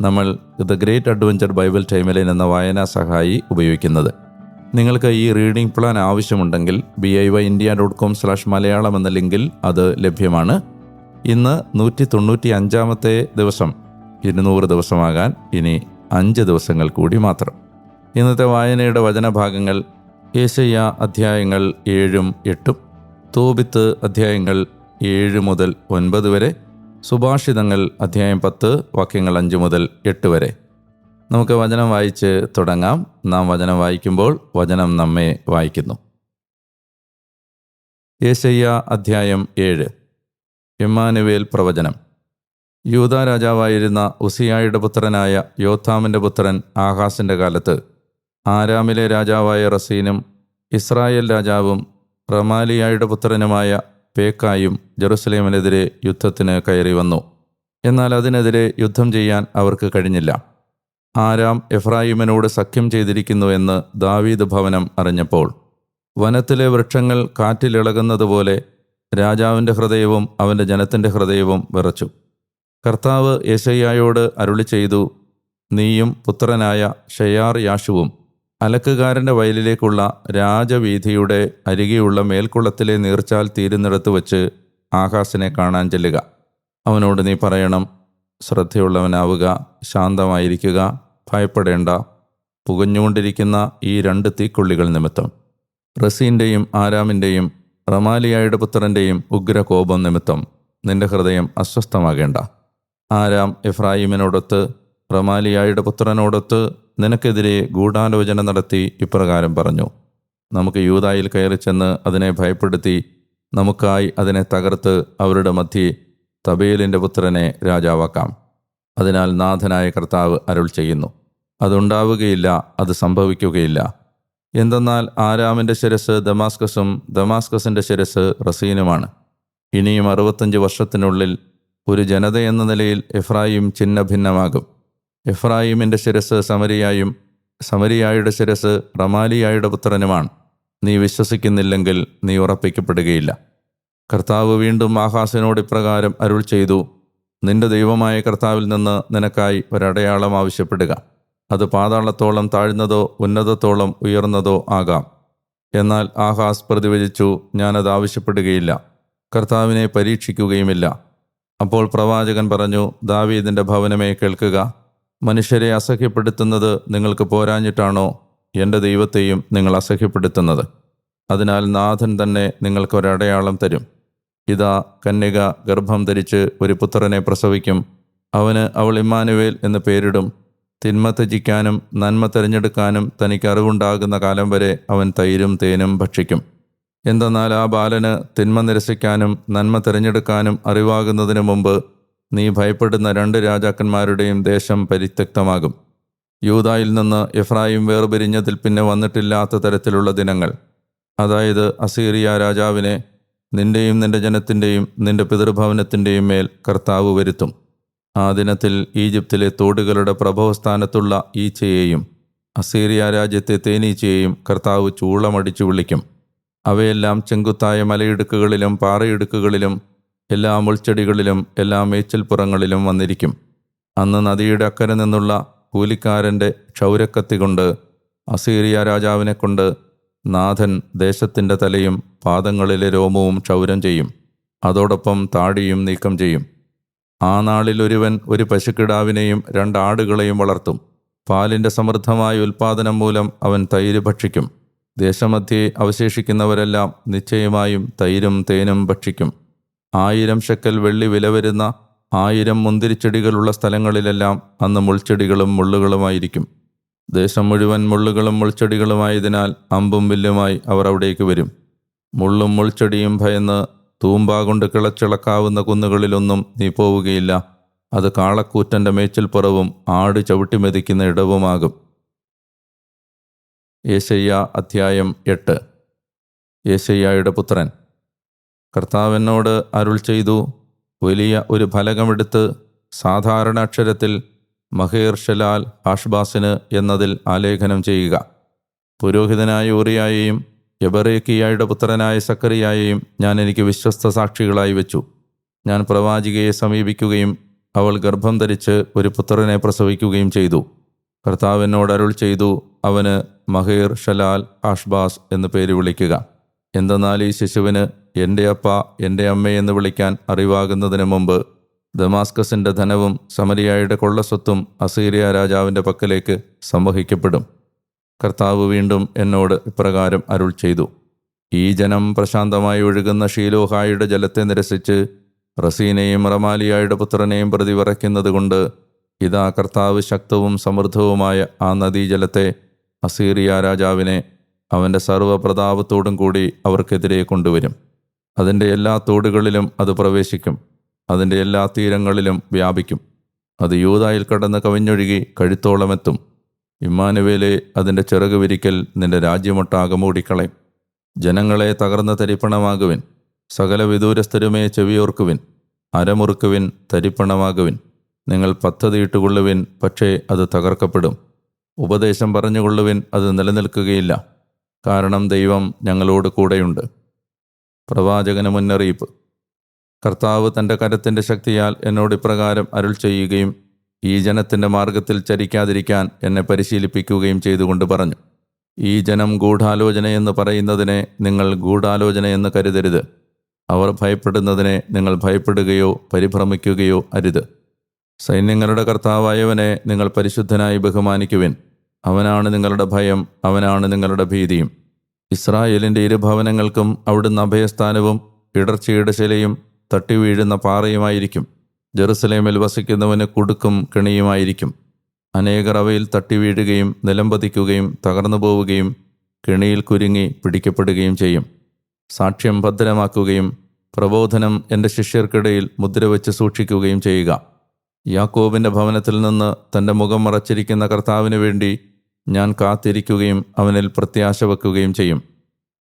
നമ്മൾ the great adventure Bible timeline എന്ന വായനാ സഹായി ഉപയോഗിക്കുന്നത്. നിങ്ങൾക്ക് ഈ റീഡിംഗ് പ്ലാൻ ആവശ്യമുണ്ടെങ്കിൽ B I Y India dot com slash Malayalam എന്ന ലിങ്കിൽ അത് ലഭ്യമാണ്. ഇന്ന് നൂറ്റി തൊണ്ണൂറ്റി അഞ്ചാമത്തെ ദിവസം. ഇരുന്നൂറ് ദിവസമാകാൻ ഇനി അഞ്ച് ദിവസങ്ങൾ കൂടി മാത്രം. ഇന്നത്തെ വായനയുടെ വചനഭാഗങ്ങൾ ഏശയ്യ അധ്യായങ്ങൾ ഏഴും എട്ടും. തോബിത്ത് അധ്യായങ്ങൾ ഏഴ് മുതൽ ഒൻപത് വരെ സുഭാഷിതങ്ങൾ അധ്യായം പത്ത് വാക്യങ്ങൾ അഞ്ച് മുതൽ എട്ട് വരെ. നമുക്ക് വചനം വായിച്ച് തുടങ്ങാം. നാം വചനം വായിക്കുമ്പോൾ വചനം നമ്മെ വായിക്കുന്നു. യേശയ്യ അധ്യായം ഏഴ്. എമ്മാനുവേൽ പ്രവചനം. യൂത രാജാവായിരുന്ന ഉസിയായുടെ പുത്രനായ യോഥാമിന്റെ പുത്രൻ ആഹാസിന്റെ കാലത്ത് ആരാമിലെ രാജാവായ റസീനും ഇസ്രായേൽ രാജാവും റമാലിയായുടെ പുത്രനുമായ പേക്കായും ജെറുസലേമിനെതിരെ യുദ്ധത്തിന് കയറി വന്നു. എന്നാൽ അതിനെതിരെ യുദ്ധം ചെയ്യാൻ അവർക്ക് കഴിഞ്ഞില്ല. ആരാം എഫ്രായിമിനോട് സഖ്യം ചെയ്തിരിക്കുന്നു എന്ന് ദാവീദ് ഭവനം അറിഞ്ഞപ്പോൾ വനത്തിലെ വൃക്ഷങ്ങൾ കാറ്റിലിളകുന്നതുപോലെ രാജാവിന്റെ ഹൃദയവും അവന്റെ ജനത്തിന്റെ ഹൃദയവും വിറച്ചു. കർത്താവ് യേശയ്യായോട് അരുളി ചെയ്തു നീയും പുത്രനായ ഷെയാർ യാഷുവും അലക്കുകാരന്റെ വയലിലേക്കുള്ള രാജവീഥിയുടെ അരികെയുള്ള മേൽക്കുളത്തിലെ നീർച്ചാൽ തീരുന്നിടത്ത് വച്ച് ആകാശിനെ കാണാൻ ചെല്ലുക. അവനോട് നീ പറയണം ശ്രദ്ധയുള്ളവനാവുക ശാന്തമായിരിക്കുക ഭയപ്പെടേണ്ട. പുകഞ്ഞുകൊണ്ടിരിക്കുന്ന ഈ രണ്ട് തീക്കൊള്ളികൾ നിമിത്തം. റസീന്റെയും ആരാമിന്റെയും റമാലിയായുടെ പുത്രന്റെയും ഉഗ്രകോപം നിമിത്തം നിന്റെ ഹൃദയം അസ്വസ്ഥമാകേണ്ട. ആരാം എഫ്രായിമിനോടൊത്ത് റമാലിയായുടെ പുത്രനോടൊത്ത് നിനക്കെതിരെ ഗൂഢാലോചന നടത്തി ഇപ്രകാരം പറഞ്ഞു. നമുക്ക് യൂതായിൽ കയറി ചെന്ന് അതിനെ ഭയപ്പെടുത്തി നമുക്കായി അതിനെ തകർത്ത് അവരുടെ മധ്യേ തബേലിന്റെ പുത്രനെ രാജാവാക്കാം. അതിനാൽ നാഥനായ കർത്താവ് അരുൾ ചെയ്യുന്നു. അതുണ്ടാവുകയില്ല അത് സംഭവിക്കുകയില്ല. എന്തെന്നാൽ ആരാമിന്റെ ശിരസ് ദമാസ്കസും ദമാസ്കസിന്റെ ശിരസ് റസീനുമാണ്. ഇനിയും അറുപത്തഞ്ച് വർഷത്തിനുള്ളിൽ ഒരു ജനതയെന്ന നിലയിൽ എഫ്രായിം ചിഹ്ന ഭിന്നമാകും എഫ്രായിമിന്റെ ശിരസ് സമരിയായും സമരിയായുടെ ശിരസ് റമാലിയായുടെ പുത്രനുമാണ്. നീ വിശ്വസിക്കുന്നില്ലെങ്കിൽ നീ ഉറപ്പിക്കപ്പെടുകയില്ല. കർത്താവ് വീണ്ടും ആഹാസിനോട് ഇപ്രകാരം അരുൾ ചെയ്തു നിന്റെ ദൈവമായ കർത്താവിൽ നിന്ന് നിനക്കായി ഒരടയാളം ആവശ്യപ്പെടുക. അത് പാതാളത്തോളം താഴ്ന്നതോ ഉന്നതത്തോളം ഉയർന്നതോ ആകാം. എന്നാൽ ആഹാസ് പ്രതിവചിച്ചു ഞാനത് ആവശ്യപ്പെടുകയില്ല. കർത്താവിനെ പരീക്ഷിക്കുകയുമില്ല. അപ്പോൾ പ്രവാചകൻ പറഞ്ഞു ദാവീദിന്റെ ഭവനമേ കേൾക്കുക. മനുഷ്യരെ അസഹ്യപ്പെടുത്തുന്നത് നിങ്ങൾക്ക് പോരാഞ്ഞിട്ടാണോ? എന്റെ ദൈവത്തെയും നിങ്ങൾ അസഹ്യപ്പെടുത്തുന്നത്. അതിനാൽ നാഥൻ തന്നെ നിങ്ങൾക്കൊരടയാളം തരും. ഇതാ കന്യക ഗർഭം ധരിച്ച് ഒരു പുത്രനെ പ്രസവിക്കും. അവന് അവൾ ഇമ്മാനുവേൽ എന്ന് പേരിടും. തിന്മ ത്യജിക്കാനും നന്മ തിരഞ്ഞെടുക്കാനും തനിക്ക് അറിവുണ്ടാകുന്ന കാലം വരെ അവൻ തൈരും തേനും ഭക്ഷിക്കും. എന്തെന്നാൽ ആ ബാലന് തിന്മ നിരസിക്കാനും നന്മ തിരഞ്ഞെടുക്കാനും അറിവാകുന്നതിന് മുമ്പ് നീ ഭയപ്പെടുന്ന രണ്ട് രാജാക്കന്മാരുടെയും ദേശം പരിത്യക്തമാകും. യൂതായിൽ നിന്ന് എഫ്രായിം വേർപിരിഞ്ഞതിൽ പിന്നെ വന്നിട്ടില്ലാത്ത തരത്തിലുള്ള ദിനങ്ങൾ. അതായത് അസീറിയ രാജാവിനെ നിന്റെയും നിന്റെ ജനത്തിന്റെയും നിന്റെ പിതൃഭവനത്തിന്റെയും മേൽ കർത്താവ് വരുത്തും. ആ ദിനത്തിൽ ഈജിപ്തിലെ തോടുകളുടെ പ്രഭവസ്ഥാനത്തുള്ള ഈച്ചയെയും അസീറിയ രാജ്യത്തെ തേനീച്ചയെയും കർത്താവ് ചൂളമടിച്ചു വിളിക്കും. അവയെല്ലാം ചെങ്കുത്തായ മലയിടുക്കുകളിലും പാറയിടുക്കുകളിലും എല്ലാ മുൾച്ചെടികളിലും എല്ലാ മേച്ചിൽപ്പുറങ്ങളിലും വന്നിരിക്കും. അന്ന് നദിയുടെ അക്കരെ നിന്നുള്ള കൂലിക്കാരന്റെ ക്ഷൗരക്കത്തി കൊണ്ട് അസീറിയ രാജാവിനെ കൊണ്ട് നാഥൻ ദേശത്തിന്റെ തലയും പാദങ്ങളിലെ രോമവും ക്ഷൗരം ചെയ്യും. അതോടൊപ്പം താടിയും നീക്കം ചെയ്യും. ആ നാളിൽ ഒരുവൻ ഒരു പശുക്കിടാവിനെയും രണ്ടാടുകളെയും വളർത്തും. പാലിന്റെ സമൃദ്ധമായ ഉൽപ്പാദനം മൂലം അവൻ തൈര് ഭക്ഷിക്കും. ദേശമധ്യേ അവശേഷിക്കുന്നവരെല്ലാം നിശ്ചയമായും തൈരും തേനും ഭക്ഷിക്കും. ആയിരം ഷെക്കൽ വെള്ളി വില വരുന്ന ആയിരം മുന്തിരിച്ചെടികളുള്ള സ്ഥലങ്ങളിലെല്ലാം അന്ന് മുൾച്ചെടികളും മുള്ളുകളുമായിരിക്കും. ദേശം മുഴുവൻ മുള്ളുകളും മുൾച്ചെടികളുമായതിനാൽ അമ്പും വില്ലുമായി അവർ അവിടേക്ക് വരും. മുള്ളും മുൾച്ചെടിയും ഭയന്ന് തൂമ്പാ കൊണ്ട് കിളച്ചിളക്കാവുന്ന കുന്നുകളിലൊന്നും നീ പോവുകയില്ല. അത് കാളക്കൂറ്റന്റെ മേച്ചിൽപ്പുറവും ആട് ചവിട്ടിമെതിക്കുന്ന ഇടവുമാകും. യേശയ്യ അധ്യായം എട്ട്. യേശയ്യയുടെ പുത്രൻ. കർത്താവിനോട് അരുൾ ചെയ്തു. വലിയ ഒരു ഫലകമെടുത്ത് സാധാരണ അക്ഷരത്തിൽ മഹേർ ഷലാൽ ആഷ്ബാസിന് എന്നതിൽ ആലേഖനം ചെയ്യുക. പുരോഹിതനായ ഊറിയായെയും എബറേക്കിയായുടെ പുത്രനായ സക്കറിയായെയും ഞാൻ എനിക്ക് വിശ്വസ്ത സാക്ഷികളായി വെച്ചു. ഞാൻ പ്രവാചികയെ സമീപിക്കുകയും അവൾ ഗർഭം ധരിച്ച് ഒരു പുത്രനെ പ്രസവിക്കുകയും ചെയ്തു. കർത്താവിനോട് അരുൾ ചെയ്തു അവന് മഹേർ ഷലാൽ ആഷ്ബാസ് എന്ന് പേര് വിളിക്കുക. എന്തെന്നാൽ ഈ ശിശുവിന് എന്റെ അപ്പ എന്റെ അമ്മയെന്ന് വിളിക്കാൻ അറിവാകുന്നതിന് മുമ്പ് ദമാസ്കസിന്റെ ധനവും സമരിയായുടെ കൊള്ളസ്വത്തും അസീറിയ രാജാവിന്റെ പക്കലേക്ക് സംവഹിക്കപ്പെടും. കർത്താവ് വീണ്ടും എന്നോട് ഇപ്രകാരം അരുൾ ചെയ്തു. ഈ ജനം പ്രശാന്തമായി ഒഴുകുന്ന ഷീലോഹായുടെ ജലത്തെ നിരസിച്ച് റസീനെയും റമാലിയായുടെ പുത്രനെയും പ്രതി വിറയ്ക്കുന്നതുകൊണ്ട് ഇതാ കർത്താവ് ശക്തവും സമൃദ്ധവുമായ ആ നദീജലത്തെ അസീറിയ രാജാവിനെ അവന്റെ സർവപ്രതാപത്തോടും കൂടി അവർക്കെതിരെ കൊണ്ടുവരും. അതിന്റെ എല്ലാ തോടുകളിലും അത് പ്രവേശിക്കും. അതിന്റെ എല്ലാ തീരങ്ങളിലും വ്യാപിക്കും. അത് യൂതായിൽ കടന്ന് കവിഞ്ഞൊഴുകി കഴുത്തോളമെത്തും. ഇമ്മാനുവേലെ അതിന്റെ ചിറക് വിരിക്കൽ നിന്റെ രാജ്യമൊട്ടാകെ മൂടിക്കളയും. ജനങ്ങളെ തകർന്ന തരിപ്പണമാകുവിൻ. സകല വിദൂരസ്ഥരുമേ ചെവിയോർക്കുവിൻ. അരമുറുക്കുവിൻ തരിപ്പണമാകുവിൻ. നിങ്ങൾ പദ്ധതിയിട്ടുകൊള്ളുവിൻ പക്ഷേ അത് തകർക്കപ്പെടും. ഉപദേശം പറഞ്ഞുകൊള്ളുവിൻ അത് നിലനിൽക്കുകയില്ല. കാരണം ദൈവം ഞങ്ങളോട് കൂടെയുണ്ട്. പ്രവാചകന് മുന്നറിയിപ്പ്. കർത്താവ് തന്റെ കരത്തിന്റെ ശക്തിയാൽ എന്നോട് ഇപ്രകാരം അരുൾ ചെയ്യുകയും ഈ ജനത്തിന്റെ മാർഗത്തിൽ ചരിക്കാതിരിക്കാൻ എന്നെ പരിശീലിപ്പിക്കുകയും ചെയ്തുകൊണ്ട് പറഞ്ഞു. ഈ ജനം ഗൂഢാലോചനയെന്ന് പറയുന്നതിനെ നിങ്ങൾ ഗൂഢാലോചനയെന്ന് കരുതരുത്. അവർ ഭയപ്പെടുന്നതിനെ നിങ്ങൾ ഭയപ്പെടുകയോ പരിഭ്രമിക്കുകയോ അരുത്. സൈന്യങ്ങളുടെ കർത്താവായവനെ നിങ്ങൾ പരിശുദ്ധനായി ബഹുമാനിക്കുവിൻ. അവനാണ് നിങ്ങളുടെ ഭയം അവനാണ് നിങ്ങളുടെ ഭീതിയും. ഇസ്രായേലിന്റെ ഇരുഭവനങ്ങൾക്കും അവിടുന്ന് അഭയസ്ഥാനവും ഇടർച്ചയുടെ ശിലയും തട്ടിവീഴുന്ന പാറയുമായിരിക്കും. ജെറുസലേമിൽ വസിക്കുന്നവന് കുടുക്കും കെണിയുമായിരിക്കും. അനേകർ അവയിൽ തട്ടിവീഴുകയും നിലംപതിക്കുകയും തകർന്നു പോവുകയും കെണിയിൽ കുരുങ്ങി പിടിക്കപ്പെടുകയും ചെയ്യും. സാക്ഷ്യം ഭദ്രമാക്കുകയും പ്രബോധനം എന്റെ ശിഷ്യർക്കിടയിൽ മുദ്രവെച്ച് സൂക്ഷിക്കുകയും ചെയ്യുക. യാക്കോബിന്റെ ഭവനത്തിൽ നിന്ന് തന്റെ മുഖം മറച്ചിരിക്കുന്ന കർത്താവിന് വേണ്ടി ഞാൻ കാത്തിരിക്കുകയും അവനിൽ പ്രത്യാശ വെക്കുകയും ചെയ്യും.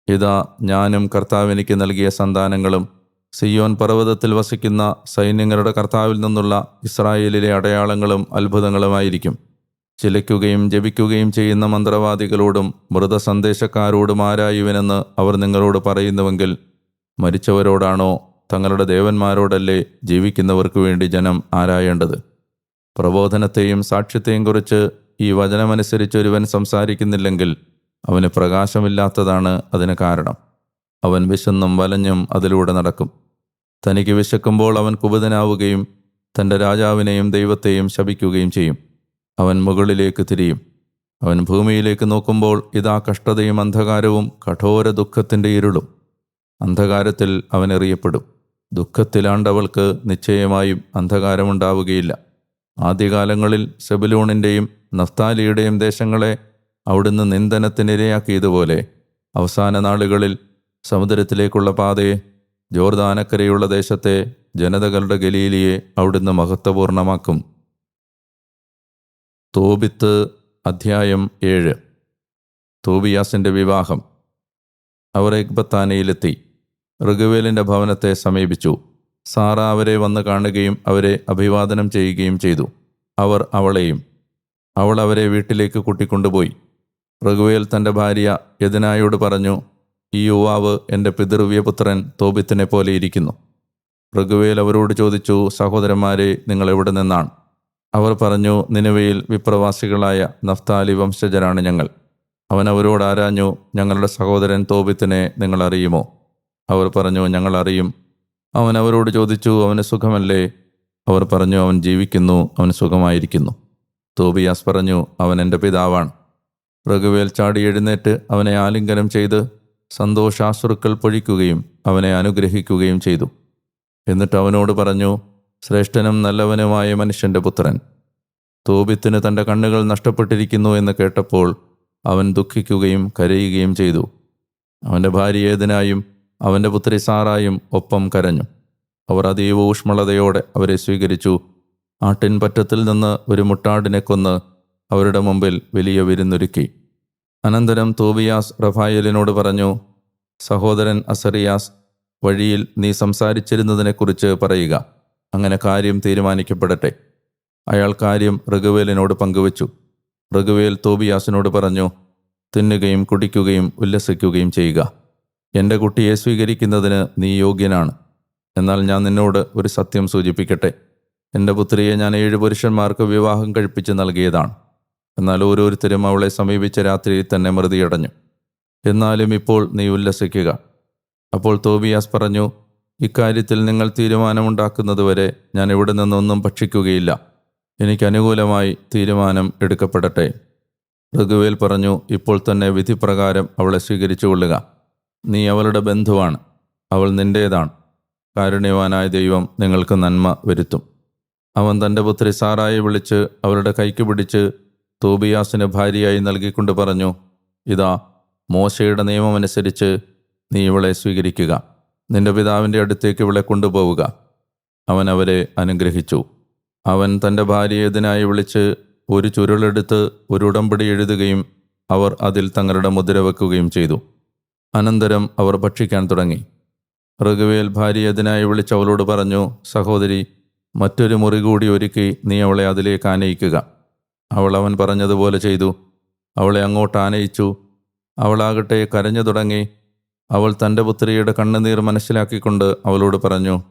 ഇതാ ഞാനും കർത്താവിനിക്ക് നൽകിയ സന്താനങ്ങളും സിയോൻ പർവതത്തിൽ വസിക്കുന്ന സൈന്യങ്ങളുടെ കർത്താവിൽ നിന്നുള്ള ഇസ്രായേലിലെ അടയാളങ്ങളും അത്ഭുതങ്ങളുമായിരിക്കും. ചിലയ്ക്കുകയും ജപിക്കുകയും ചെയ്യുന്ന മന്ത്രവാദികളോടും മൃതസന്ദേശക്കാരോടും ആരായുവനെന്ന് അവർ നിങ്ങളോട് പറയുന്നുവെങ്കിൽ മരിച്ചവരോടാണോ തങ്ങളുടെ ദേവന്മാരോടല്ലേ ജീവിക്കുന്നവർക്ക് വേണ്ടി ജനം ആരായേണ്ടത്? പ്രബോധനത്തെയും സാക്ഷ്യത്തെയും കുറിച്ച് ഈ വചനമനുസരിച്ച് ഒരുവൻ സംസാരിക്കുന്നില്ലെങ്കിൽ അവന് പ്രകാശമില്ലാത്തതാണ് അതിന് കാരണം. അവൻ വിശന്നും വലഞ്ഞും അതിലൂടെ നടക്കും. തനിക്ക് വിശക്കുമ്പോൾ അവൻ കുപിതനാവുകയും തന്റെ രാജാവിനെയും ദൈവത്തെയും ശപിക്കുകയും ചെയ്യും. അവൻ മുകളിലേക്ക് തിരിയും. അവൻ ഭൂമിയിലേക്ക് നോക്കുമ്പോൾ ഇതാ കഷ്ടതയും അന്ധകാരവും കഠോര ദുഃഖത്തിന്റെ ഇരുളും. അന്ധകാരത്തിൽ അവൻ എറിയപ്പെടും. ദുഃഖത്തിലാണ്ടവൾക്ക് നിശ്ചയമായും അന്ധകാരമുണ്ടാവുകയില്ല. ആദ്യകാലങ്ങളിൽ സെബുലൂണിന്റെയും നഫ്താലിയുടെയും ദേശങ്ങളെ അവിടുന്ന് നിന്ദനത്തിനിരയാക്കിയതുപോലെ അവസാന നാളുകളിൽ സമുദ്രത്തിലേക്കുള്ള പാതയെ ജോർദാനക്കരയുള്ള ദേശത്തെ ജനതകളുടെ ഗലീലിയെ അവിടുന്ന് മഹത്വപൂർണമാക്കും. തോബിത്ത് അധ്യായം ഏഴ്. തോബിയാസിന്റെ വിവാഹം. അവർ എഗ്ബത്താനയിലെത്തി ഋഗുവേലിന്റെ ഭവനത്തെ സമീപിച്ചു. സാറ അവരെ വന്ന് കാണുകയും അവരെ അഭിവാദനം ചെയ്യുകയും ചെയ്തു. അവർ അവളെയും അവൾ അവരെ വീട്ടിലേക്ക് കൂട്ടിക്കൊണ്ടുപോയി. ഋഗുവേൽ തന്റെ ഭാര്യ യതിനായോട് പറഞ്ഞു ഈ യുവാവ് എന്റെ പിതൃവ്യപുത്രൻ തോബിത്തിനെ പോലെ ഇരിക്കുന്നു. ഋഗുവേൽ അവരോട് ചോദിച്ചു സഹോദരന്മാരെ നിങ്ങൾ എവിടെ നിന്നാണ്? അവർ പറഞ്ഞു നിലവയിൽ വിപ്രവാസികളായ നഫ്താലി വംശജരാണ് ഞങ്ങൾ. അവൻ അവരോട് ആരാഞ്ഞു ഞങ്ങളുടെ സഹോദരൻ തോബിത്തിനെ നിങ്ങൾ അറിയുമോ? അവർ പറഞ്ഞു ഞങ്ങൾ അറിയും. അവൻ അവരോട് ചോദിച്ചു അവന് സുഖമല്ലേ? അവർ പറഞ്ഞു അവൻ ജീവിക്കുന്നു അവൻ സുഖമായിരിക്കുന്നു. തോബിയാസ് പറഞ്ഞു അവൻ എന്റെ പിതാവാണ്. റഘുവേൽ ചാടി എഴുന്നേറ്റ് അവനെ ആലിംഗനം ചെയ്ത് സന്തോഷാശ്രുക്കൾ പൊഴിക്കുകയും അവനെ അനുഗ്രഹിക്കുകയും ചെയ്തു. എന്നിട്ട് അവനോട് പറഞ്ഞു ശ്രേഷ്ഠനും നല്ലവനുമായ മനുഷ്യന്റെ പുത്രൻ. തോബിത്തിന് തന്റെ കണ്ണുകൾ നഷ്ടപ്പെട്ടിരിക്കുന്നു എന്ന് കേട്ടപ്പോൾ അവൻ ദുഃഖിക്കുകയും കരയുകയും ചെയ്തു. അവന്റെ ഭാര്യ ഏതിനായും അവന്റെ പുത്രി സാറായും ഒപ്പം കരഞ്ഞു. അവർ അതീവ ഊഷ്മളതയോടെ അവരെ സ്വീകരിച്ചു. ആട്ടിൻപറ്റത്തിൽ നിന്ന് ഒരു മുട്ടാടിനെ കൊന്ന് അവരുടെ മുമ്പിൽ വലിയ വിരുന്നൊരുക്കി. അനന്തരം തോബിയാസ് റഫായലിനോട് പറഞ്ഞു സഹോദരൻ അസറിയാസ് വഴിയിൽ നീ സംസാരിച്ചിരുന്നതിനെക്കുറിച്ച് പറയുക. അങ്ങനെ കാര്യം തീരുമാനിക്കപ്പെടട്ടെ. അയാൾ കാര്യം ഋഗുവേലിനോട് പങ്കുവച്ചു. ഋഗുവേൽ തോബിയാസിനോട് പറഞ്ഞു തിന്നുകയും കുടിക്കുകയും ഉല്ലസിക്കുകയും ചെയ്യുക. എന്റെ കുട്ടിയെ സ്വീകരിക്കുന്നതിന് നീ യോഗ്യനാണ്. എന്നാൽ ഞാൻ നിന്നോട് ഒരു സത്യം സൂചിപ്പിക്കട്ടെ. എന്റെ പുത്രിയെ ഞാൻ ഏഴ് പുരുഷന്മാർക്ക് വിവാഹം കഴിപ്പിച്ച് നൽകിയതാണ്. എന്നാൽ ഓരോരുത്തരും അവളെ സമീപിച്ച രാത്രിയിൽ തന്നെ മൃതിയടഞ്ഞു. എന്നാലും ഇപ്പോൾ നീ ഉല്ലസിക്കുക. അപ്പോൾ തോബിയാസ് പറഞ്ഞു ഇക്കാര്യത്തിൽ നിങ്ങൾ തീരുമാനമുണ്ടാക്കുന്നതുവരെ ഞാൻ ഇവിടെ നിന്നൊന്നും ഭക്ഷിക്കുകയില്ല. എനിക്ക് അനുകൂലമായി തീരുമാനം എടുക്കപ്പെടട്ടെ. ഋഗുവേൽ പറഞ്ഞു ഇപ്പോൾ തന്നെ വിധിപ്രകാരം അവളെ സ്വീകരിച്ചു സ്വീകരിച്ചുകൊള്ളുക. നീ അവളുടെ ബന്ധുവാണ്. അവൾ നിന്റേതാണ്. കാരുണ്യവാനായ ദൈവം നിങ്ങൾക്ക് നന്മ വരുത്തും. അവൻ തന്റെ പുത്രി സാറായെ വിളിച്ച് അവരുടെ കൈക്ക് പിടിച്ച് തോബിയാസിന് ഭാര്യയായി നൽകിക്കൊണ്ട് പറഞ്ഞു ഇതാ മോശയുടെ നിയമമനുസരിച്ച് നീ ഇവളെ സ്വീകരിക്കുക. നിന്റെ പിതാവിന്റെ അടുത്തേക്ക് ഇവളെ കൊണ്ടുപോവുക. അവൻ അവരെ അനുഗ്രഹിച്ചു. അവൻ തന്റെ ഭാര്യയെ ഇതിനായി വിളിച്ച് ഒരു ചുരുളെടുത്ത് ഒരു ഉടമ്പടി എഴുതുകയും അവർ അതിൽ തങ്ങളുടെ മുദ്ര വെക്കുകയും ചെയ്തു. അനന്തരം അവർ ഭക്ഷിക്കാൻ തുടങ്ങി. ഋഗുവേൽ ഭാര്യ അതിനായി വിളിച്ച് അവളോട് പറഞ്ഞു സഹോദരി മറ്റൊരു മുറി കൂടി ഒരുക്കി നീ അവളെ അതിലേക്ക് ആനയിക്കുക. അവൾ അവൻ പറഞ്ഞതുപോലെ ചെയ്തു. അവളെ അങ്ങോട്ട് ആനയിച്ചു. അവളാകട്ടെ കരഞ്ഞു തുടങ്ങി. അവൾ തന്റെ പുത്രിയുടെ കണ്ണുനീർ മനസ്സിലാക്കിക്കൊണ്ട് അവളോട് പറഞ്ഞു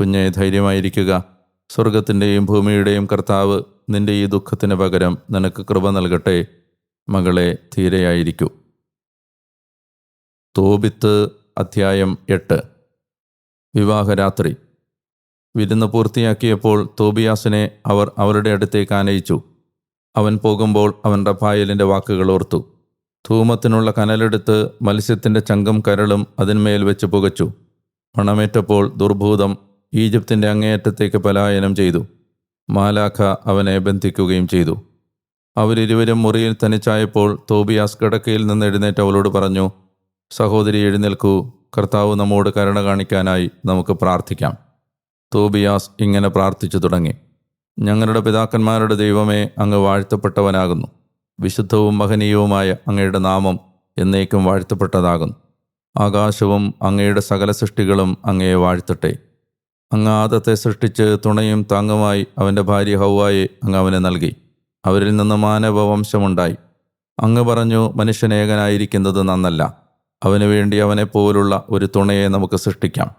കുഞ്ഞെ ധൈര്യമായിരിക്കുക. സ്വർഗത്തിന്റെയും ഭൂമിയുടെയും കർത്താവ് നിന്റെ ഈ ദുഃഖത്തിന് പകരം നിനക്ക് കൃപ നൽകട്ടെ. മകളെ ധീരയായിരിക്കൂ. തോബിത്ത് അധ്യായം എട്ട്. വിവാഹരാത്രി. വിരുന്ന് പൂർത്തിയാക്കിയപ്പോൾ തോബിയാസിനെ അവർ അവരുടെ അടുത്തേക്ക് ആനയിച്ചു. അവൻ പോകുമ്പോൾ അവൻ റഫായലിന്റെ വാക്കുകൾ ഓർത്തു. ധൂമത്തിനുള്ള കനലെടുത്ത് മത്സ്യത്തിന്റെ ചങ്കം കരളും അതിന്മേൽ വെച്ച് പുകച്ചു. പണമേറ്റപ്പോൾ ദുർഭൂതം ഈജിപ്തിന്റെ അങ്ങേയറ്റത്തേക്ക് പലായനം ചെയ്തു. മാലാഖ അവനെ ബന്ധിക്കുകയും ചെയ്തു. അവരിരുവരും മുറിയിൽ തനിച്ചായപ്പോൾ തോബിയാസ് കിടക്കയിൽ നിന്ന് എഴുന്നേറ്റ് അവളോട് പറഞ്ഞു സഹോദരി എഴുന്നേൽക്കൂ. കർത്താവ് നമ്മോട് കരുണ കാണിക്കാനായി നമുക്ക് പ്രാർത്ഥിക്കാം. തോബിയാസ് ഇങ്ങനെ പ്രാർത്ഥിച്ചു തുടങ്ങി. ഞങ്ങളുടെ പിതാക്കന്മാരുടെ ദൈവമേ അങ്ങ് വാഴ്ത്തപ്പെട്ടവനാകുന്നു. വിശുദ്ധവും മഹനീയവുമായ അങ്ങയുടെ നാമം എന്നേക്കും വാഴ്ത്തപ്പെട്ടതാകുന്നു. ആകാശവും അങ്ങയുടെ സകല സൃഷ്ടികളും അങ്ങയെ വാഴ്ത്തട്ടെ. അങ്ങ് ആദത്തെ സൃഷ്ടിച്ച് തുണയും താങ്ങുമായി അവന്റെ ഭാര്യ ഹൗവായെ അങ്ങ് അവന് നൽകി. അവരിൽ നിന്ന് മാനവവംശമുണ്ടായി. അങ്ങ് പറഞ്ഞു മനുഷ്യനേകനായിരിക്കുന്നത് നന്നല്ല. അവന് വേണ്ടി അവനെ അവനെപ്പോലുള്ള ഒരു തുണയെ നമുക്ക് സൃഷ്ടിക്കാം.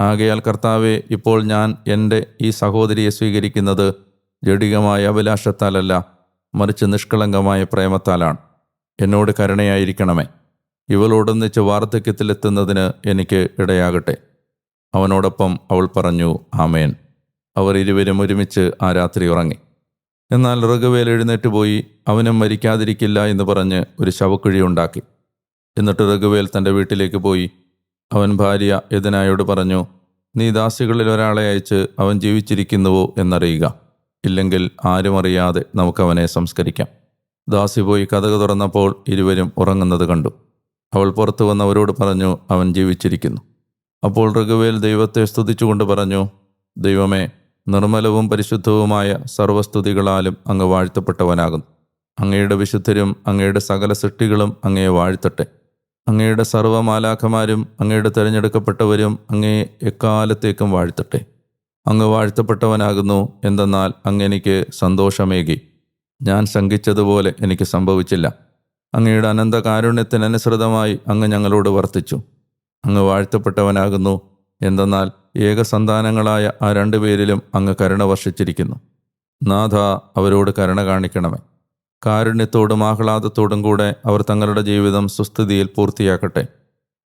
ആകയാൽ കർത്താവെ ഇപ്പോൾ ഞാൻ എന്റെ ഈ സഹോദരിയെ സ്വീകരിക്കുന്നത് ജഡികമായ അഭിലാഷത്താലല്ല മറിച്ച് നിഷ്കളങ്കമായ പ്രേമത്താലാണ്. എന്നോട് കരുണയായിരിക്കണമേ. ഇവളോടൊന്നിച്ച് വാർദ്ധക്യത്തിലെത്തുന്നതിന് എനിക്ക് ഇടയാകട്ടെ. അവനോടൊപ്പം അവൾ പറഞ്ഞു ആമേൻ. അവർ ഇരുവരും ഒരുമിച്ച് ആ രാത്രി ഉറങ്ങി. എന്നാൽ റഘുവേൽ എഴുന്നേറ്റ് പോയി അവനും മരിക്കാതിരിക്കില്ല എന്ന് പറഞ്ഞ് ഒരു ശവക്കുഴി ഉണ്ടാക്കി. എന്നിട്ട് രഘുവേൽ തന്റെ വീട്ടിലേക്ക് പോയി. അവൻ ഭാര്യ യദനായോട് പറഞ്ഞു നീ ദാസികളിൽ ഒരാളെ അയച്ച് അവൻ ജീവിച്ചിരിക്കുന്നുവോ എന്നറിയുക. ഇല്ലെങ്കിൽ ആരും അറിയാതെ നമുക്കവനെ സംസ്കരിക്കാം. ദാസി പോയി കഥക തുറന്നപ്പോൾ ഇരുവരും ഉറങ്ങുന്നത് കണ്ടു. അവൾ പുറത്തു വന്നവരോട് പറഞ്ഞു അവൻ ജീവിച്ചിരിക്കുന്നു. അപ്പോൾ ഋഗുവേൽ ദൈവത്തെ സ്തുതിച്ചുകൊണ്ട് പറഞ്ഞു ദൈവമേ നിർമ്മലവും പരിശുദ്ധവുമായ സർവസ്തുതികളാലും അങ്ങ് വാഴ്ത്തപ്പെട്ടവനാകുന്നു. അങ്ങയുടെ വിശുദ്ധരും അങ്ങയുടെ സകല സൃഷ്ടികളും അങ്ങയെ വാഴ്ത്തട്ടെ. അങ്ങയുടെ സർവമാലാഖമാരും അങ്ങയുടെ തിരഞ്ഞെടുക്കപ്പെട്ടവരും അങ്ങേ എക്കാലത്തേക്കും വാഴ്ത്തട്ടെ. അങ്ങ് വാഴ്ത്തപ്പെട്ടവനാകുന്നു എന്തെന്നാൽ അങ്ങ് എനിക്ക് സന്തോഷമേകി. ഞാൻ ശങ്കിച്ചതുപോലെ എനിക്ക് സംഭവിച്ചില്ല. അങ്ങയുടെ അനന്ത കാരുണ്യത്തിനനുസൃതമായി അങ്ങ് ഞങ്ങളോട് വർത്തിച്ചു. അങ്ങ് വാഴ്ത്തപ്പെട്ടവനാകുന്നു എന്തെന്നാൽ ഏകസന്താനങ്ങളായ ആ രണ്ടുപേരിലും അങ്ങ് കരുണ വർഷിച്ചിരിക്കുന്നു. നാഥ അവരോട് കരുണ കാണിക്കണമേ. കാരുണ്യത്തോടും ആഹ്ലാദത്തോടും കൂടെ അവർ തങ്ങളുടെ ജീവിതം സുസ്ഥിതിയിൽ പൂർത്തിയാക്കട്ടെ.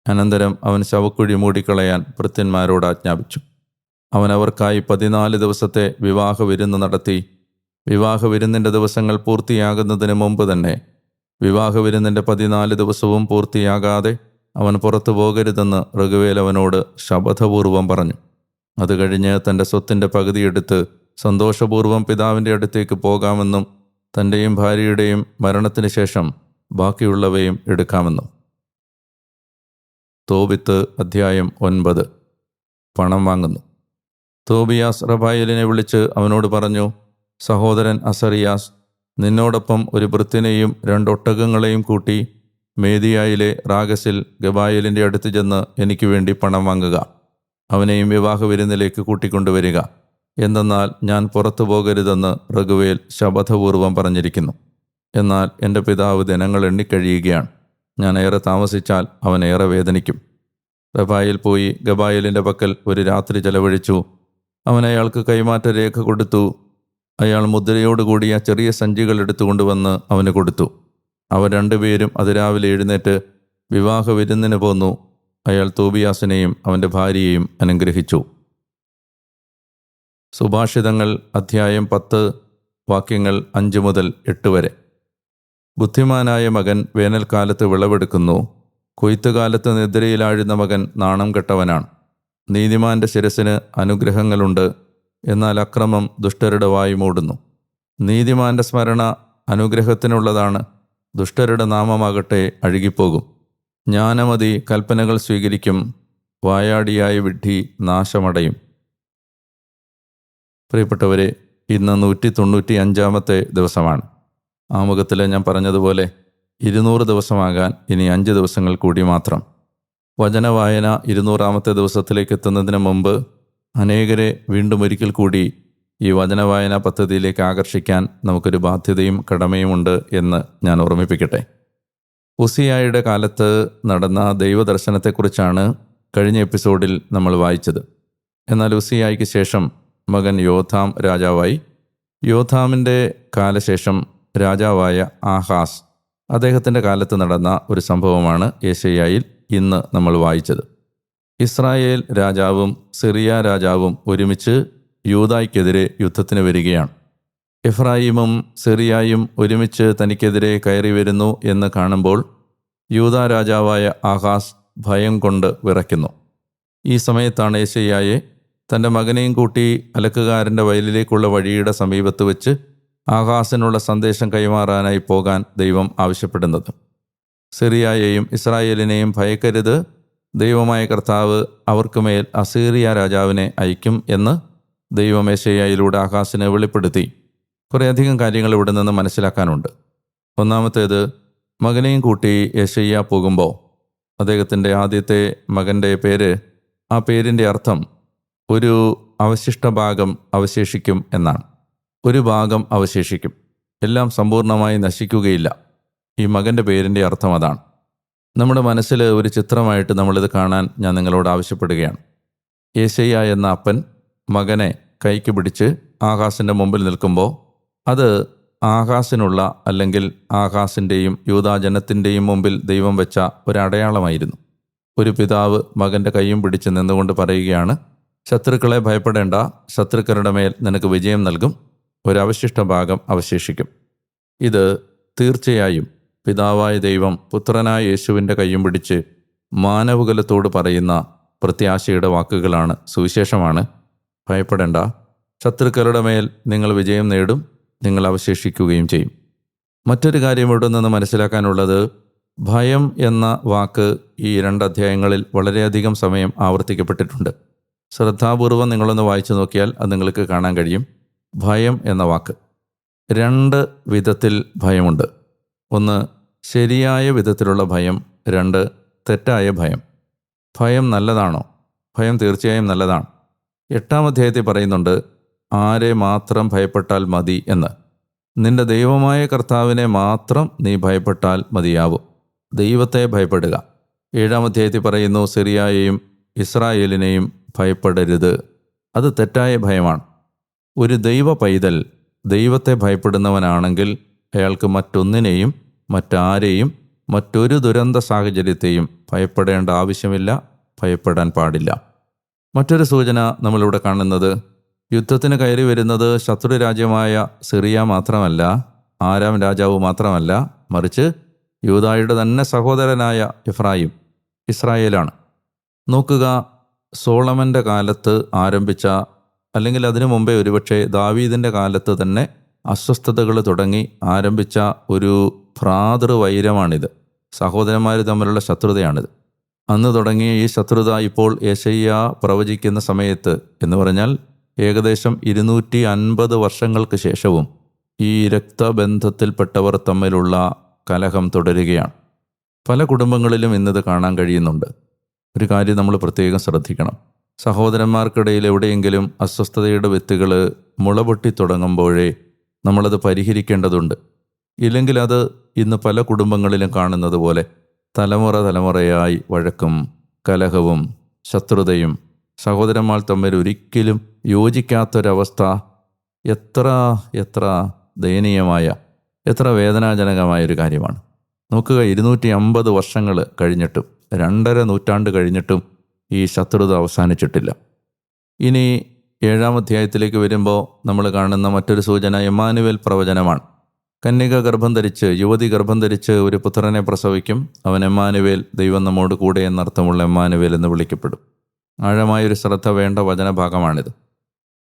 അനന്തരം അവൻ ശവക്കുഴി മൂടിക്കളയാൻ ഭൃത്യന്മാരോട് ആജ്ഞാപിച്ചു. അവൻ അവർക്കായി പതിനാല് ദിവസത്തെ വിവാഹ വിരുന്ന് നടത്തി. വിവാഹ വിരുന്നിന്റെ ദിവസങ്ങൾ പൂർത്തിയാകുന്നതിന് മുമ്പ് തന്നെ വിവാഹ വിരുന്നിന്റെ പതിനാല് ദിവസവും പൂർത്തിയാകാതെ അവൻ പുറത്തു പോകരുതെന്ന് ഋഗുവേൽ അവനോട് ശപഥപൂർവം പറഞ്ഞു. അത് കഴിഞ്ഞ് തന്റെ സ്വത്തിന്റെ പകുതിയെടുത്ത് സന്തോഷപൂർവം പിതാവിന്റെ അടുത്തേക്ക് പോകാമെന്നും തന്റെയും ഭാര്യയുടെയും മരണത്തിന് ശേഷം ബാക്കിയുള്ളവയും എടുക്കാമെന്നും. തോബിത്ത് അധ്യായം ഒൻപത്. പണം വാങ്ങുന്നു. തോബിയാസ് റബായലിനെ വിളിച്ച് അവനോട് പറഞ്ഞു സഹോദരൻ അസറിയാസ് നിന്നോടൊപ്പം ഒരു വൃത്തിനെയും രണ്ടൊട്ടകങ്ങളെയും കൂട്ടി മേദിയായിലെ റാഗസിൽ ഗബായലിന്റെ അടുത്ത് ചെന്ന് എനിക്ക് വേണ്ടി പണം വാങ്ങുക. അവനെയും വിവാഹ വിരുന്നിലേക്ക് കൂട്ടിക്കൊണ്ടുവരിക. എന്തെന്നാൽ ഞാൻ പുറത്തു പോകരുതെന്ന് റഘുവേൽ ശപഥപൂർവം പറഞ്ഞിരിക്കുന്നു. എന്നാൽ എന്റെ പിതാവ് ദിനങ്ങൾ എണ്ണിക്കഴിയുകയാണ്. ഞാൻ ഏറെ താമസിച്ചാൽ അവൻ ഏറെ വേദനിക്കും. റബായിൽ പോയി ഗബായലിന്റെ പക്കൽ ഒരു രാത്രി ചെലവഴിച്ചു. അവൻ അയാൾക്ക് കൈമാറ്റ രേഖ കൊടുത്തു. അയാൾ മുദ്രയോടുകൂടിയ ചെറിയ സഞ്ചികൾ എടുത്തുകൊണ്ടുവന്ന് അവന് കൊടുത്തു. അവർ രണ്ടുപേരും അതിരാവിലെ എഴുന്നേറ്റ് വിവാഹ വിരുന്നിന് പോന്നു. അയാൾ തോബിയാസിനെയും അവന്റെ ഭാര്യയെയും അനുഗ്രഹിച്ചു. സുഭാഷിതങ്ങൾ അധ്യായം പത്ത് വാക്യങ്ങൾ അഞ്ച് മുതൽ എട്ട് വരെ. ബുദ്ധിമാനായ മകൻ വേനൽക്കാലത്ത് വിളവെടുക്കുന്നു. കൊയ്ത്തുകാലത്ത് നിദ്രയിലാഴുന്ന മകൻ നാണം കെട്ടവനാണ്. നീതിമാന്റെ ശിരസിന് അനുഗ്രഹങ്ങളുണ്ട്. എന്നാൽ അക്രമം ദുഷ്ടരുടെ വായി മൂടുന്നു. നീതിമാന്റെ സ്മരണ അനുഗ്രഹത്തിനുള്ളതാണ്. ദുഷ്ടരുടെ നാമമാകട്ടെ അഴുകിപ്പോകും. ജ്ഞാനമതി കൽപ്പനകൾ സ്വീകരിക്കും. വായാടിയായ വിഡ്ഢി നാശമടയും. പ്രിയപ്പെട്ടവരെ ഇന്ന് നൂറ്റി തൊണ്ണൂറ്റി അഞ്ചാമത്തെ ദിവസമാണ്. ആമുഖത്തിൽ ഞാൻ പറഞ്ഞതുപോലെ ഇരുന്നൂറ് ദിവസമാകാൻ ഇനി അഞ്ച് ദിവസങ്ങൾ കൂടി മാത്രം. വചനവായന ഇരുന്നൂറാമത്തെ ദിവസത്തിലേക്ക് എത്തുന്നതിന് മുമ്പ് അനേകരെ വീണ്ടും ഒരിക്കൽ കൂടി ഈ വചനവായന പദ്ധതിയിലേക്ക് ആകർഷിക്കാൻ നമുക്കൊരു ബാധ്യതയും കടമയുമുണ്ട് എന്ന് ഞാൻ ഓർമ്മിപ്പിക്കട്ടെ. ഉസിയായുടെ കാലത്ത് നടന്ന ദൈവദർശനത്തെക്കുറിച്ചാണ് കഴിഞ്ഞ എപ്പിസോഡിൽ നമ്മൾ വായിച്ചത്. എന്നാൽ ഉസിയായിക്ക് ശേഷം മകൻ യോഥാം രാജാവായി. യോധാമിന്റെ കാലശേഷം രാജാവായ ആഹാസ്. അദ്ദേഹത്തിന്റെ കാലത്ത് നടന്ന ഒരു സംഭവമാണ് ഏഷ്യയായിൽ ഇന്ന് നമ്മൾ വായിച്ചത്. ഇസ്രായേൽ രാജാവും സിറിയ രാജാവും ഒരുമിച്ച് യൂതായ്ക്കെതിരെ യുദ്ധത്തിന് വരികയാണ്. എഫ്രായിമും സിറിയായും ഒരുമിച്ച് തനിക്കെതിരെ കയറി വരുന്നു എന്ന് കാണുമ്പോൾ യൂത രാജാവായ ആഹാസ് ഭയം കൊണ്ട് വിറയ്ക്കുന്നു. ഈ സമയത്താണ് ഏശയ്യായെ തന്റെ മകനെയും കൂട്ടി അലക്കുകാരന്റെ വയലിലേക്കുള്ള വഴിയുടെ സമീപത്ത് വെച്ച് ആകാശനുള്ള സന്ദേശം കൈമാറാനായി പോകാൻ ദൈവം ആവശ്യപ്പെടുന്നത്. സിറിയായെയും ഇസ്രായേലിനെയും ഭയക്കരുത്. ദൈവമായ കർത്താവ് അവർക്കുമേൽ അസീറിയ രാജാവിനെ അയക്കും എന്ന് ദൈവം ആകാശനെ ആകാശിനെ വെളിപ്പെടുത്തി. കുറേയധികം കാര്യങ്ങൾ ഇവിടെ നിന്ന് മനസ്സിലാക്കാനുണ്ട്. ഒന്നാമത്തേത് മകനെയും കൂട്ടി യേശയ്യ പോകുമ്പോൾ അദ്ദേഹത്തിന്റെ ആദ്യത്തെ മകന്റെ പേര് ആ പേരിന്റെ അർത്ഥം ഒരു അവശിഷ്ട ഭാഗം അവശേഷിക്കും എന്നാണ്. ഒരു ഭാഗം അവശേഷിക്കും. എല്ലാം സമ്പൂർണമായി നശിക്കുകയില്ല. ഈ മകന്റെ പേരിന്റെ അർത്ഥം അതാണ്. നമ്മുടെ മനസ്സിൽ ഒരു ചിത്രമായിട്ട് നമ്മളിത് കാണാൻ ഞാൻ നിങ്ങളോട് ആവശ്യപ്പെടുകയാണ്. യേശയ്യ എന്ന അപ്പൻ മകനെ കൈക്ക് പിടിച്ച് ആകാശിന്റെ മുമ്പിൽ നിൽക്കുമ്പോൾ അത് ആകാശിനുള്ള അല്ലെങ്കിൽ ആകാശിന്റെയും യൂതാജനത്തിന്റെയും മുമ്പിൽ ദൈവം വെച്ച ഒരടയാളമായിരുന്നു. ഒരു പിതാവ് മകന്റെ കൈയും പിടിച്ച് നിന്നുകൊണ്ട് പറയുകയാണ് ശത്രുക്കളെ ഭയപ്പെടേണ്ട. ശത്രുക്കളുടെ മേൽ നിനക്ക് വിജയം നൽകും. ഒരവശിഷ്ട ഭാഗം അവശേഷിക്കും. ഇത് തീർച്ചയായും പിതാവായ ദൈവം പുത്രനായ യേശുവിന്റെ കയ്യും പിടിച്ച് മാനവകുലത്തോട് പറയുന്ന പ്രത്യാശയുടെ വാക്കുകളാണ് സുവിശേഷമാണ്. ഭയപ്പെടേണ്ട. ശത്രുക്കളുടെ മേൽ നിങ്ങൾ വിജയം നേടും നിങ്ങൾ അവശേഷിക്കുകയും ചെയ്യും. മറ്റൊരു കാര്യം ഇവിടെ നിന്ന് മനസ്സിലാക്കാനുള്ളത് ഭയം എന്ന വാക്ക് ഈ രണ്ട് അധ്യായങ്ങളിൽ വളരെയധികം സമയം ആവർത്തിക്കപ്പെട്ടിട്ടുണ്ട്. ശ്രദ്ധാപൂർവം നിങ്ങളൊന്ന് വായിച്ചു നോക്കിയാൽ അത് നിങ്ങൾക്ക് കാണാൻ കഴിയും. ഭയം എന്ന വാക്ക്. രണ്ട് വിധത്തിൽ ഭയമുണ്ട്. ഒന്ന് ശരിയായ വിധത്തിലുള്ള ഭയം. രണ്ട് തെറ്റായ ഭയം. ഭയം നല്ലതാണോ? ഭയം തീർച്ചയായും നല്ലതാണ്. എട്ടാം അധ്യായത്തിൽ പറയുന്നുണ്ട് ആരെ മാത്രം ഭയപ്പെട്ടാൽ മതി എന്ന്. നിന്റെ ദൈവമായ കർത്താവിനെ മാത്രം നീ ഭയപ്പെട്ടാൽ മതിയാവും. ദൈവത്തെ ഭയപ്പെടുക. ഏഴാം അധ്യായത്തിൽ പറയുന്നു സിറിയായെയും ഇസ്രായേലിനെയും ഭയപ്പെടരുത്. അത് തെറ്റായ ഭയമാണ്. ഒരു ദൈവ പൈതൽ ദൈവത്തെ ഭയപ്പെടുന്നവനാണെങ്കിൽ അയാൾക്ക് മറ്റൊന്നിനെയും മറ്റാരെയും മറ്റൊരു ദുരന്ത സാഹചര്യത്തെയും ഭയപ്പെടേണ്ട ആവശ്യമില്ല ഭയപ്പെടാൻ പാടില്ല. മറ്റൊരു സൂചന നമ്മളിവിടെ കാണുന്നത് യുദ്ധത്തിന് കയറി വരുന്നത് ശത്രു രാജ്യമായ സിറിയ മാത്രമല്ല ആരാം രാജാവ് മാത്രമല്ല മറിച്ച് യൂതായുടെ തന്നെ സഹോദരനായ ഇഫ്രായിം ഇസ്രായേലാണ്. നോക്കുക സോളമന്റെ കാലത്ത് ആരംഭിച്ച അല്ലെങ്കിൽ അതിനു മുമ്പേ ഒരുപക്ഷെ ദാവീദിന്റെ കാലത്ത് തന്നെ അസ്വസ്ഥതകൾ തുടങ്ങി ആരംഭിച്ച ഒരു ഭ്രാതൃവൈരമാണിത്. സഹോദരന്മാർ തമ്മിലുള്ള ശത്രുതയാണിത്. അന്ന് തുടങ്ങിയ ഈ ശത്രുത ഇപ്പോൾ യേശയ്യ പ്രവചിക്കുന്ന സമയത്ത് എന്ന് പറഞ്ഞാൽ ഏകദേശം ഇരുന്നൂറ്റി അൻപത് വർഷങ്ങൾക്ക് ശേഷവും ഈ രക്തബന്ധത്തിൽപ്പെട്ടവർ തമ്മിലുള്ള കലഹം തുടരുകയാണ്. പല കുടുംബങ്ങളിലും ഇന്നത് കാണാൻ കഴിയുന്നുണ്ട്. ഒരു കാര്യം നമ്മൾ പ്രത്യേകം ശ്രദ്ധിക്കണം. സഹോദരന്മാർക്കിടയിൽ എവിടെയെങ്കിലും അസ്വസ്ഥതയുടെ വിത്തുകൾ മുളപൊട്ടി തുടങ്ങുമ്പോഴേ നമ്മളത് പരിഹരിക്കേണ്ടതുണ്ട്. ഇല്ലെങ്കിൽ അത് ഇന്ന് പല കുടുംബങ്ങളിലും കാണുന്നത് പോലെ തലമുറ തലമുറയായി വഴക്കും കലഹവും ശത്രുതയും സഹോദരന്മാർ തമ്മിൽ ഒരിക്കലും യോജിക്കാത്തൊരവസ്ഥ എത്ര എത്ര ദയനീയമായ എത്ര വേദനാജനകമായ ഒരു കാര്യമാണ്. നോക്കുക ഇരുന്നൂറ്റി അമ്പത് വർഷങ്ങൾ കഴിഞ്ഞിട്ടും രണ്ടര നൂറ്റാണ്ട് കഴിഞ്ഞിട്ടും ഈ ശത്രുത അവസാനിച്ചിട്ടില്ല. ഇനി ഏഴാം അധ്യായത്തിലേക്ക് വരുമ്പോൾ നമ്മൾ കാണുന്ന മറ്റൊരു സൂചന എമാനുവേൽ പ്രവചനമാണ്. കന്യക ഗർഭം ധരിച്ച് യുവതി ഗർഭം ധരിച്ച് ഒരു പുത്രനെ പ്രസവിക്കും അവൻ എമ്മാനുവേൽ ദൈവം നമ്മോട് കൂടെ എന്നർത്ഥമുള്ള എമ്മാനുവേൽ എന്ന് വിളിക്കപ്പെടും. ആഴമായൊരു ശ്രദ്ധ വേണ്ട വചനഭാഗമാണിത്.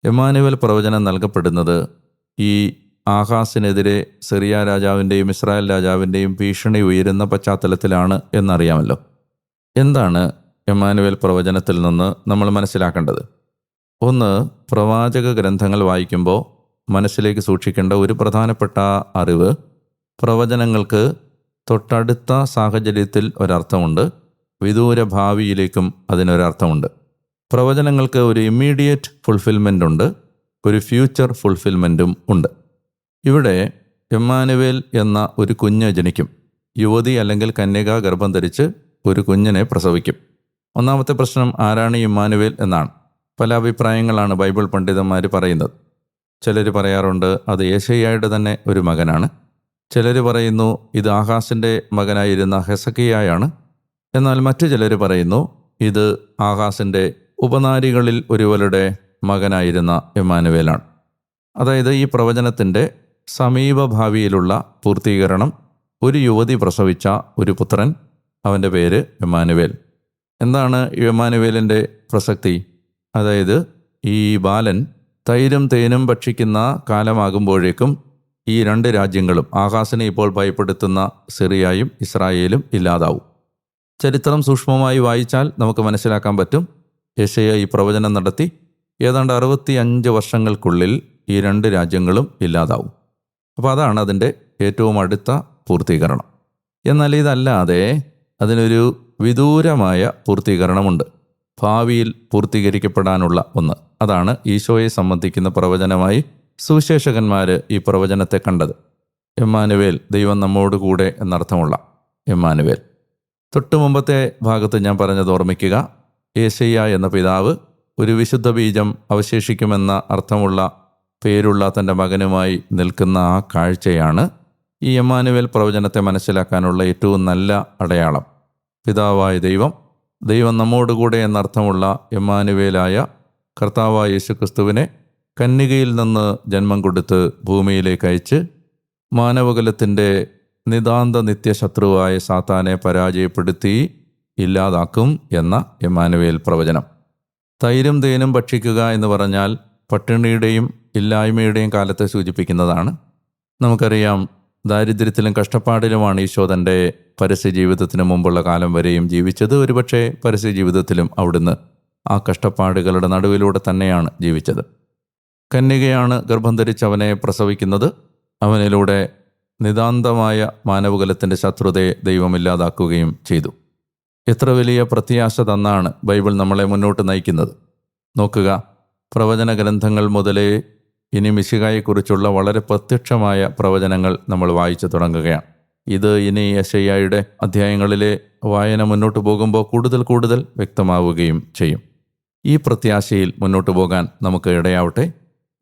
എമ്മാനുവൽ പ്രവചനം നൽകപ്പെടുന്നത് ഈ ആഹാസിനെതിരെ സിറിയ രാജാവിന്റെയും ഇസ്രായേൽ രാജാവിന്റെയും ഭീഷണി ഉയരുന്ന പശ്ചാത്തലത്തിലാണ് എന്നറിയാമല്ലോ. എന്താണ് എമ്മാനുവൽ പ്രവചനത്തിൽ നിന്ന് നമ്മൾ മനസ്സിലാക്കേണ്ടത്? ഒന്ന് പ്രവാചക ഗ്രന്ഥങ്ങൾ വായിക്കുമ്പോൾ മനസ്സിലേക്ക് സൂക്ഷിക്കേണ്ട ഒരു പ്രധാനപ്പെട്ട അറിവ് പ്രവചനങ്ങൾക്ക് തൊട്ടടുത്ത സാഹചര്യത്തിൽ ഒരർത്ഥമുണ്ട് വിദൂര ഭാവിയിലേക്കും അതിനൊരർത്ഥമുണ്ട്. പ്രവചനങ്ങൾക്ക് ഒരു ഇമ്മീഡിയറ്റ് ഫുൾഫിൽമെന്റ് ഉണ്ട് ഒരു ഫ്യൂച്ചർ ഫുൾഫിൽമെന്റും ഉണ്ട്. ഇവിടെ എമ്മാനുവേൽ എന്ന ഒരു കുഞ്ഞ് ജനിക്കും. യുവതി അല്ലെങ്കിൽ കന്യക ഗർഭം ധരിച്ച് ഒരു കുഞ്ഞിനെ പ്രസവിക്കും. ഒന്നാമത്തെ പ്രശ്നം ആരാണ് ഇമ്മാനുവേൽ എന്നാണ്. പല അഭിപ്രായങ്ങളാണ് ബൈബിൾ പണ്ഡിതന്മാർ പറയുന്നത്. ചിലർ പറയാറുണ്ട് അത് ഏഷയ്യായുടെ തന്നെ ഒരു മകനാണ്. ചിലർ പറയുന്നു ഇത് ആകാശിന്റെ മകനായിരുന്ന ഹെസക്കിയായാണ്. എന്നാൽ മറ്റു ചിലർ പറയുന്നു ഇത് ആകാശിന്റെ ഉപനാരികളിൽ ഒരുവരുടെ മകനായിരുന്ന ഇമ്മാനുവേലാണ്. അതായത് ഈ പ്രവചനത്തിന്റെ സമീപഭാവിയിലുള്ള പൂർത്തീകരണം ഒരു യുവതി പ്രസവിച്ച ഒരു പുത്രൻ അവന്റെ പേര് എമാനുവേൽ എന്താണ് എമാനുവേലിന്റെ പ്രസക്തി? അതായത് ഈ ബാലൻ തൈരും തേനും ഭക്ഷിക്കുന്ന കാലമാകുമ്പോഴേക്കും ഈ രണ്ട് രാജ്യങ്ങളും ആകാശനെ ഇപ്പോൾ ഭയപ്പെടുത്തുന്ന സിറിയയും ഇസ്രായേലും ഇല്ലാതാവും. ചരിത്രം സൂക്ഷ്മമായി വായിച്ചാൽ നമുക്ക് മനസ്സിലാക്കാൻ പറ്റും. യശയ ഈ പ്രവചനം നടത്തി ഏതാണ്ട് അറുപത്തി അഞ്ച് വർഷങ്ങൾക്കുള്ളിൽ ഈ രണ്ട് രാജ്യങ്ങളും ഇല്ലാതാവും. അപ്പോൾ അതാണ് അതിന്റെ ഏറ്റവും അടുത്ത പൂർത്തീകരണം. എന്നാൽ ഇതല്ലാതെ അതിനൊരു വിദൂരമായ പൂർത്തീകരണമുണ്ട്. ഭാവിയിൽ പൂർത്തീകരിക്കപ്പെടാനുള്ള ഒന്ന്. അതാണ് ഈശോയെ സംബന്ധിക്കുന്ന പ്രവചനമായി സുവിശേഷകന്മാർ ഈ പ്രവചനത്തെ കണ്ടത്. എമ്മാനുവേൽ ദൈവം നമ്മോട് കൂടെ എന്നർത്ഥമുള്ള എമ്മാനുവേൽ. തൊട്ടു മുമ്പത്തെ ഭാഗത്ത് ഞാൻ പറഞ്ഞത് ഓർമ്മിക്കുക. ഏശയ്യ എന്ന പിതാവ് ഒരു വിശുദ്ധ ബീജം അവശേഷിക്കുമെന്ന അർത്ഥമുള്ള പേരുള്ള തന്റെ മകനുമായി നിൽക്കുന്ന ആ കാഴ്ചയാണ് ഈ എമ്മാനുവേൽ പ്രവചനത്തെ മനസ്സിലാക്കാനുള്ള ഏറ്റവും നല്ല അടയാളം. പിതാവായ ദൈവം ദൈവം നമ്മോടുകൂടെ എന്നർത്ഥമുള്ള എമ്മാനുവേലായ കർത്താവായ യേശുക്രിസ്തുവിനെ കന്യകയിൽ നിന്ന് ജന്മം കൊടുത്ത് ഭൂമിയിലേക്ക് അയച്ച് മാനവകുലത്തിന്റെ നിതാന്ത നിത്യശത്രുവായ സാത്താനെ പരാജയപ്പെടുത്തി ഇല്ലാതാക്കും എന്ന എമ്മാനുവേൽ പ്രവചനം. തൈരും തേനും ഭക്ഷിക്കുക എന്ന് പറഞ്ഞാൽ പട്ടിണിയുടെയും ഇല്ലായ്മയുടെയും കാലത്തെ സൂചിപ്പിക്കുന്നതാണ്. നമുക്കറിയാം ദാരിദ്ര്യത്തിലും കഷ്ടപ്പാടിലുമാണ് ഈശോ തന്റെ പരസ്യ ജീവിതത്തിന് മുമ്പുള്ള കാലം വരെയും ജീവിച്ചത്. ഒരുപക്ഷെ പരസ്യ ജീവിതത്തിലും അവിടുന്ന് ആ കഷ്ടപ്പാടുകളുടെ നടുവിലൂടെ തന്നെയാണ് ജീവിച്ചത്. കന്യകയാണ് ഗർഭം ധരിച്ച് അവനെ പ്രസവിക്കുന്നത്. അവനിലൂടെ നിതാന്തമായ മാനവകുലത്തിന്റെ ശത്രുതയെ ദൈവമില്ലാതാക്കുകയും ചെയ്തു. എത്ര വലിയ പ്രത്യാശ തന്നാണ് ബൈബിൾ നമ്മളെ മുന്നോട്ട് നയിക്കുന്നത്. നോക്കുക പ്രവചന ഗ്രന്ഥങ്ങൾ മുതലേ ഇനി മിശികായെക്കുറിച്ചുള്ള വളരെ പ്രത്യക്ഷമായ പ്രവചനങ്ങൾ നമ്മൾ വായിച്ചു തുടങ്ങുകയാണ്. ഇത് ഇനി യശയ്യായുടെ അധ്യായങ്ങളിലെ വായന മുന്നോട്ട് പോകുമ്പോൾ കൂടുതൽ കൂടുതൽ വ്യക്തമാവുകയും ചെയ്യും. ഈ പ്രത്യാശയിൽ മുന്നോട്ട് പോകാൻ നമുക്ക് ഇടയാവട്ടെ.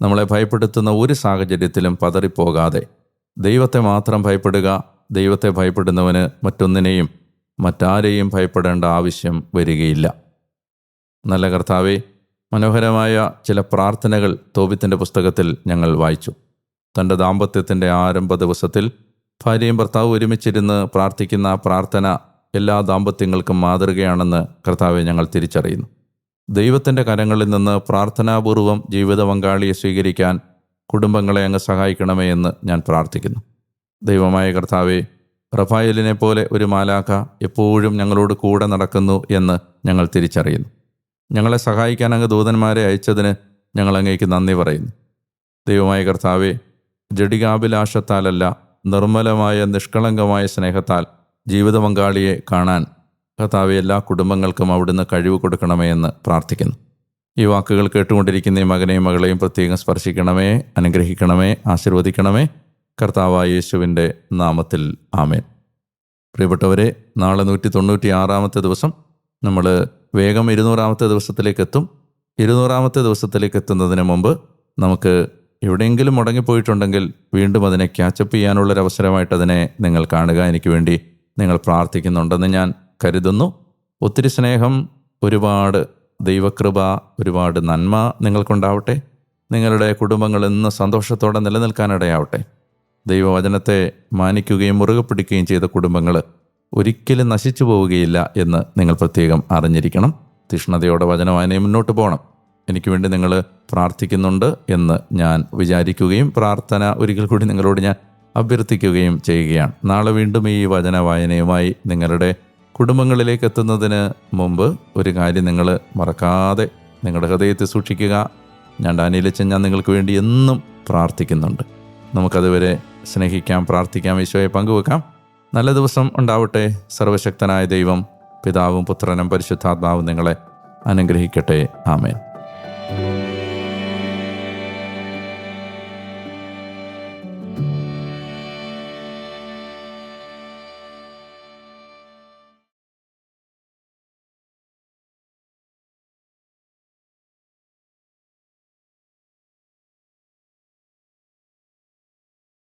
നമ്മളെ ഭയപ്പെടുത്തുന്ന ഒരു സാഹചര്യത്തിലും പതറിപ്പോകാതെ. ദൈവത്തെ മാത്രം ഭയപ്പെടുക ദൈവത്തെ ഭയപ്പെടുന്നവന് മറ്റൊന്നിനെയും മറ്റാരെയും ഭയപ്പെടേണ്ട ആവശ്യം വരികയില്ല. നല്ല കർത്താവെ മനോഹരമായ ചില പ്രാർത്ഥനകൾ തോബിത്തിന്റെ പുസ്തകത്തിൽ ഞങ്ങൾ വായിച്ചു. തന്റെ ദാമ്പത്യത്തിന്റെ ആരംഭ ദിവസത്തിൽ ഭാര്യയും ഭർത്താവ് ഒരുമിച്ചിരുന്ന് പ്രാർത്ഥിക്കുന്ന പ്രാർത്ഥന എല്ലാ ദാമ്പത്യങ്ങൾക്കും മാതൃകയാണെന്ന് കർത്താവെ ഞങ്ങൾ തിരിച്ചറിയുന്നു. ദൈവത്തിന്റെ കരങ്ങളിൽ നിന്ന് പ്രാർത്ഥനാപൂർവം ജീവിത പങ്കാളിയെ സ്വീകരിക്കാൻ കുടുംബങ്ങളെ അങ്ങ് സഹായിക്കണമേ എന്ന് ഞാൻ പ്രാർത്ഥിക്കുന്നു. ദൈവമായ കർത്താവെ റഫായലിനെ പോലെ ഒരു മാലാഖ എപ്പോഴും ഞങ്ങളോട് കൂടെ നടക്കുന്നു എന്ന് ഞങ്ങൾ തിരിച്ചറിയുന്നു. ഞങ്ങളെ സഹായിക്കാൻ അങ്ങ് ദൂതന്മാരെ അയച്ചതിന് ഞങ്ങൾ അങ്ങേക്ക് നന്ദി പറയുന്നു. ദൈവമായ കർത്താവെ ജഡികാഭിലാഷത്താലല്ല നിർമ്മലമായ നിഷ്കളങ്കമായ സ്നേഹത്താൽ ജീവിത പങ്കാളിയെ കാണാൻ കർത്താവെ എല്ലാ കുടുംബങ്ങൾക്കും അവിടുന്ന് കഴിവ് കൊടുക്കണമേ എന്ന് പ്രാർത്ഥിക്കുന്നു. ഈ വാക്കുകൾ കേട്ടുകൊണ്ടിരിക്കുന്ന ഈ മകനെയും മകളെയും പ്രത്യേകം സ്പർശിക്കണമേ അനുഗ്രഹിക്കണമേ ആശീർവദിക്കണമേ. കർത്താവായ യേശുവിന്റെ നാമത്തിൽ ആമേൻ. പ്രിയപ്പെട്ടവരെ നാളെ നൂറ്റി തൊണ്ണൂറ്റി ആറാമത്തെ ദിവസം നമ്മൾ വേഗം ഇരുന്നൂറാമത്തെ ദിവസത്തിലേക്ക് എത്തും ഇരുന്നൂറാമത്തെ ദിവസത്തിലേക്ക് എത്തുന്നതിന് മുമ്പ് നമുക്ക് എവിടെയെങ്കിലും മുടങ്ങിപ്പോയിട്ടുണ്ടെങ്കിൽ വീണ്ടും അതിനെ ക്യാച്ചപ്പ് ചെയ്യാനുള്ളൊരവസരമായിട്ട് അതിനെ നിങ്ങൾ കാണുക. എനിക്ക് വേണ്ടി നിങ്ങൾ പ്രാർത്ഥിക്കുന്നുണ്ടെന്ന് ഞാൻ കരുതുന്നു. ഒത്തിരി സ്നേഹം ഒരുപാട് ദൈവകൃപ ഒരുപാട് നന്മ നിങ്ങൾക്കുണ്ടാവട്ടെ. നിങ്ങളുടെ കുടുംബങ്ങൾ ഇന്ന് സന്തോഷത്തോടെ നിലനിൽക്കാനിടയാവട്ടെ. ദൈവവചനത്തെ മാനിക്കുകയും മുറുകെ പിടിക്കുകയും ചെയ്ത കുടുംബങ്ങൾ ഒരിക്കലും നശിച്ചു പോവുകയില്ല എന്ന് നിങ്ങൾ പ്രത്യേകം അറിഞ്ഞിരിക്കണം. തീഷ്ണതയോടെ വചനവായനയെ മുന്നോട്ട് പോകണം. എനിക്ക് വേണ്ടി നിങ്ങൾ പ്രാർത്ഥിക്കുന്നുണ്ട് എന്ന് ഞാൻ വിചാരിക്കുകയും പ്രാർത്ഥന ഒരിക്കൽ കൂടി നിങ്ങളോട് ഞാൻ അഭ്യർത്ഥിക്കുകയും ചെയ്യുകയാണ്. നാളെ വീണ്ടും ഈ വചന വായനയുമായി നിങ്ങളുടെ കുടുംബങ്ങളിലേക്ക് എത്തുന്നതിന് മുമ്പ് ഒരു കാര്യം നിങ്ങൾ മറക്കാതെ നിങ്ങളുടെ ഹൃദയത്തിൽ സൂക്ഷിക്കുക. ഞാൻ ഡാനിയിലച്ചൻ ഞാൻ നിങ്ങൾക്ക് വേണ്ടി എന്നും പ്രാർത്ഥിക്കുന്നുണ്ട്. നമുക്കതുവരെ സ്നേഹിക്കാം പ്രാർത്ഥിക്കാം ഈശോയെ പങ്കുവെക്കാം. നല്ല ദിവസം ഉണ്ടാവട്ടെ സർവശക്തനായ ദൈവം പിതാവും പുത്രനും പരിശുദ്ധാത്മാവും നിങ്ങളെ അനുഗ്രഹിക്കട്ടെ. ആമേൻ.